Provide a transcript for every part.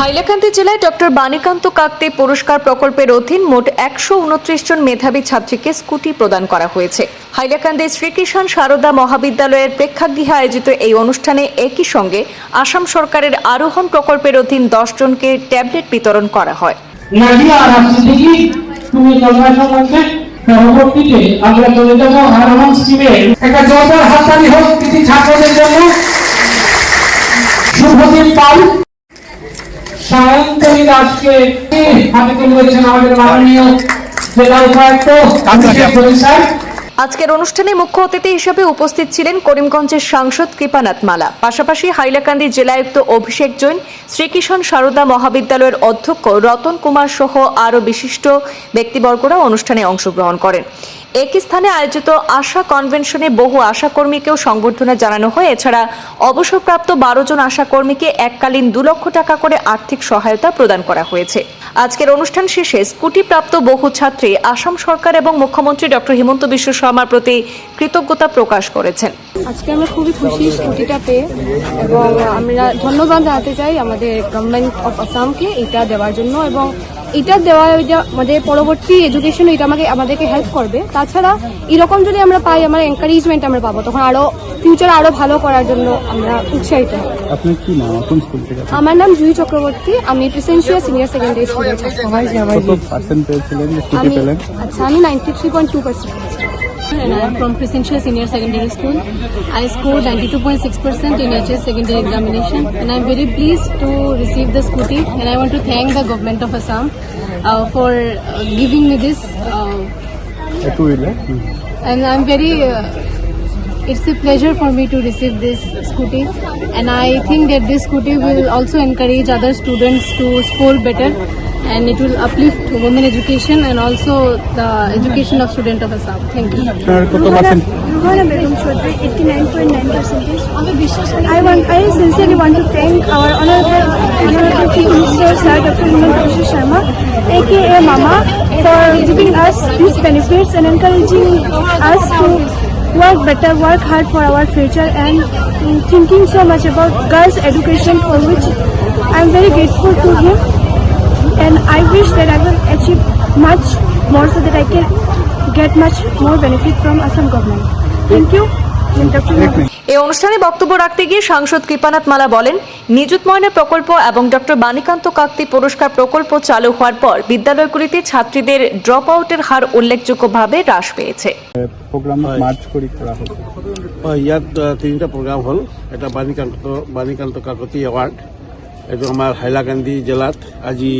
হাইলাকান্দি জেলায় ডক্টর বাণীকান্ত কাকতে পুরস্কার প্রকল্পের অধীন মোট একশো উনত্রিশ জন মেধাবী ছাত্রীকে স্কুটি প্রদান করা হয়েছে। হাইলাকান্দি শ্রীকৃষ্ণ সারদা মহাবিদ্যালয়ের প্রেক্ষাগৃহে আয়োজিত এই অনুষ্ঠানে একই সঙ্গে আসাম সরকারের আরোহণ প্রকল্পের অধীন দশ জনকে ট্যাবলেট বিতরণ করা হয়। পরবর্তীতে আমরা চলে আরোহণ স্কিমে। একটা হোক ছাত্রদের জন্য। পাল সায়ন্তনী দাসকে হাতে তুলেছেন আমাদের মাননীয় জেলা উপায়ুক্ত স্যার। আজকের অনুষ্ঠানে মুখ্য অতিথি হিসেবে উপস্থিত ছিলেন করিমগঞ্জের সাংসদ কৃপানাথ মালা। পাশাপাশি হাইলাকান্দি জেলায়ুক্ত অভিষেক জৈন শ্রীকিষণ সারদা মহাবিদ্যালয়ের অধ্যক্ষ রতন কুমার সহ আরও বিশিষ্ট ব্যক্তিবর্গরা অনুষ্ঠানে অংশগ্রহণ করেন। একই স্থানে আয়োজিত আশা কনভেনশনে বহু আশাকর্মীকেও সংবর্ধনা জানানো হয়। এছাড়া অবসরপ্রাপ্ত বারো জন আশাকর্মীকে এককালীন দু লক্ষ টাকা করে আর্থিক সহায়তা প্রদান করা হয়েছে। আজকের অনুষ্ঠান শেষে স্কুটিপ্রাপ্ত বহু ছাত্রী আসাম সরকার এবং মুখ্যমন্ত্রী ডক্টর হিমন্ত বিশ্ব শর্মার প্রতি কৃতজ্ঞতা প্রকাশ করেছেন। আজকে আমরা খুবই খুশি স্কুটিটা পেয়ে এবং আমরা ধন্যবাদ জানাতে চাই আমাদের গভর্নমেন্ট অফ আসামকে এটা দেওয়ার জন্য এবং এটা দেওয়া এটা আমাদের পরবর্তী এডুকেশন এটা আমাকে আমাদেরকে হেল্প করবে। তাছাড়া এরকম যদি আমরা পাই আমার এনকারেজমেন্ট আমরা পাবো তখন আরও ফিউচার আরও ভালো করার জন্য আমরা উৎসাহিত আমার নাম জুই চক্রবর্তী আমি প্রেসেন্সিয়া সিনিয়র সেকেন্ডারি স্কুলের ছাত্র আমি ninety three point two percent And I am from Crescentia Senior Secondary School. I scored 92.6% in HS secondary examination and I am very pleased to receive the scooty and I want to thank the government of Assam uh, for uh, giving me this. Uh, and I am very uh, it's a pleasure for me to receive this scooty and I think that this scooty will also encourage other students to score better and it will uplift women education and also the education of student of Assam. Thank you. 89.9. I want, I sincerely want to thank our honorable Chief Minister Sir Dr. Sharma, aka Mama, for giving us these benefits and encouraging us to work better, work hard for our future, and mm, thinking so much about girls' education, for which I am very grateful to him. And I wish that I will achieve much more so that I can get much more benefit from Assam government. Thank you. And Dr. এই অনুষ্ঠানে বক্তব্য রাখতে গিয়ে সাংসদ কৃপানাথ মালা বলেন নিযুত ময়না প্রকল্প এবং ডক্টর বাণীকান্ত কাকতি পুরস্কার প্রকল্প চালু হওয়ার পর বিদ্যালয়গুলিতে ছাত্রীদের ড্রপ আউটের হার উল্লেখযোগ্যভাবে হ্রাস পেয়েছে। হয়, ইয়াত তিনিটা প্ৰগ্ৰাম হ'ল। এটা বাণীকান্ত বাণীকান্ত কাকতি এৱাৰ্ড এইটো আমাৰ হাইলাকান্দি জিলাত। আজি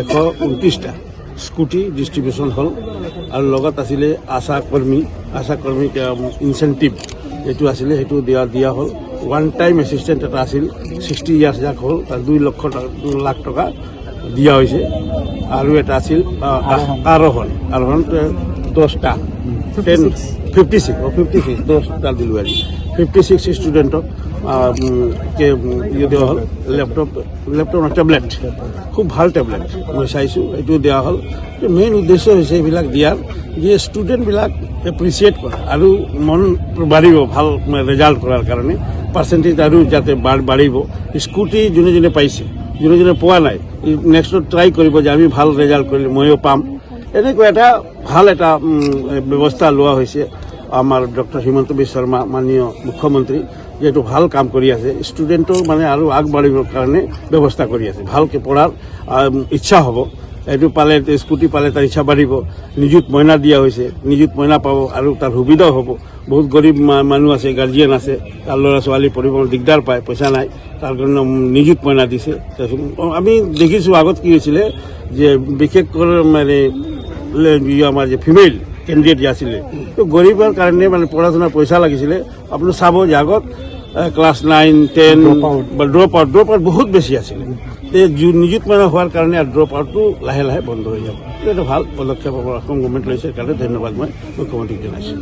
এশ ঊনত্ৰিছটা স্কুটি ডিষ্ট্ৰিবিউশ্যন হ'ল। আৰু লগত আছিলে আশা কৰ্মী আশা কৰ্মীক ইনচেণ্টিভ এইটো আছিলে সেইটো দিয়া দিয়া হ'ল। ওৱান টাইম এচিষ্টেণ্ট এটা আছিল ছিক্সটি ইয়াৰ্ছ যাক হ'ল তাৰ দুই লক্ষ লাখ টকা দিয়া হৈছে। আৰু এটা আছিল আৰোহণ আৰোহণ। আহ, দহটা টেন ফিফটি ছিক্স অঁ ফিফটি ছিক্স দহটা দিলোঁ আজি ফিফটি ছিক্স ষ্টুডেণ্টক কে ইয়ে দেওয়া হ'ল লেপটপ লেপটপ নহয় টেবলেট খুব ভালো টেবলেট মই চাইছোঁ, এইটো দিয়া হ'ল। মেইন উদ্দেশ্য হৈছে এইবিলাক দিয়াৰ যে ষ্টুডেণ্টবিলাক এপ্ৰিচিয়েট কৰা আৰু মন বাঢ়িব, ভালো ৰেজাল্ট কৰাৰ কাৰণে। পাৰ্চেণ্টেজ আৰু যাতে বাঢ়- বাঢ়িব। স্কুটি যোনে যোনে পাইছে, যোনে যোনে পোৱা নাই নেক্সটত ট্ৰাই কৰিব যে আমি ভালো ৰেজাল্ট কৰিলে ময়ো পাম। এনেকুৱা এটা ভালো এটা ব্যৱস্থা লোৱা হৈছে। আমাৰ ডক্টৰ হিমন্ত বিশ্ব শৰ্মা, মাননীয় মুখ্যমন্ত্ৰী, যিহেতু ভালো কাম কৰি আছে। ষ্টুডেণ্টৰ মানে আৰু আগবাঢ়িবৰ কাৰণে ব্যৱস্থা কৰি আছে। ভালকৈ পঢ়াৰ ইচ্ছা হ'ব। এইটো পালে, স্কুটি পালে তাৰ ইচ্ছা বাঢ়িব। নিযুত মইনা দিয়া হৈছে। নিযুত মইনা পাব আৰু তাৰ সুবিধাও হ'ব। বহুত গৰীব মানুহ আছে গাৰ্জিয়ান আছে। তাৰ ল'ৰা ছোৱালী পঢ়িবলৈ দিগদাৰ পায়, পইচা নাই। তাৰ কাৰণে নিযুত মইনা দিছে। আমি দেখিছোঁ আগত কি হৈছিলে যে বিশেষকৈ মানে আমাৰ যে ফিমেল কেণ্ডিডেট যে আছিলে তো গৰীবৰ কাৰণে মানে পঢ়া শুনাৰ পইচা লাগিছিলে। আপুনি চাব যে আগত ক্লাছ নাইন টেন বা ড্ৰপ আউট ড্ৰপ আউট বহুত বেছি আছিলে। নিযুত মানে হোৱাৰ কাৰণে ড্ৰপ আউটটো লাহে লাহে বন্ধ হৈ যাব। এইটো এটা ভালো পদক্ষেপ আমাৰ অসম লৈছে সেইকাৰণে ধন্যবাদ মই মুখ্যমন্ত্ৰীক জনাইছোঁ।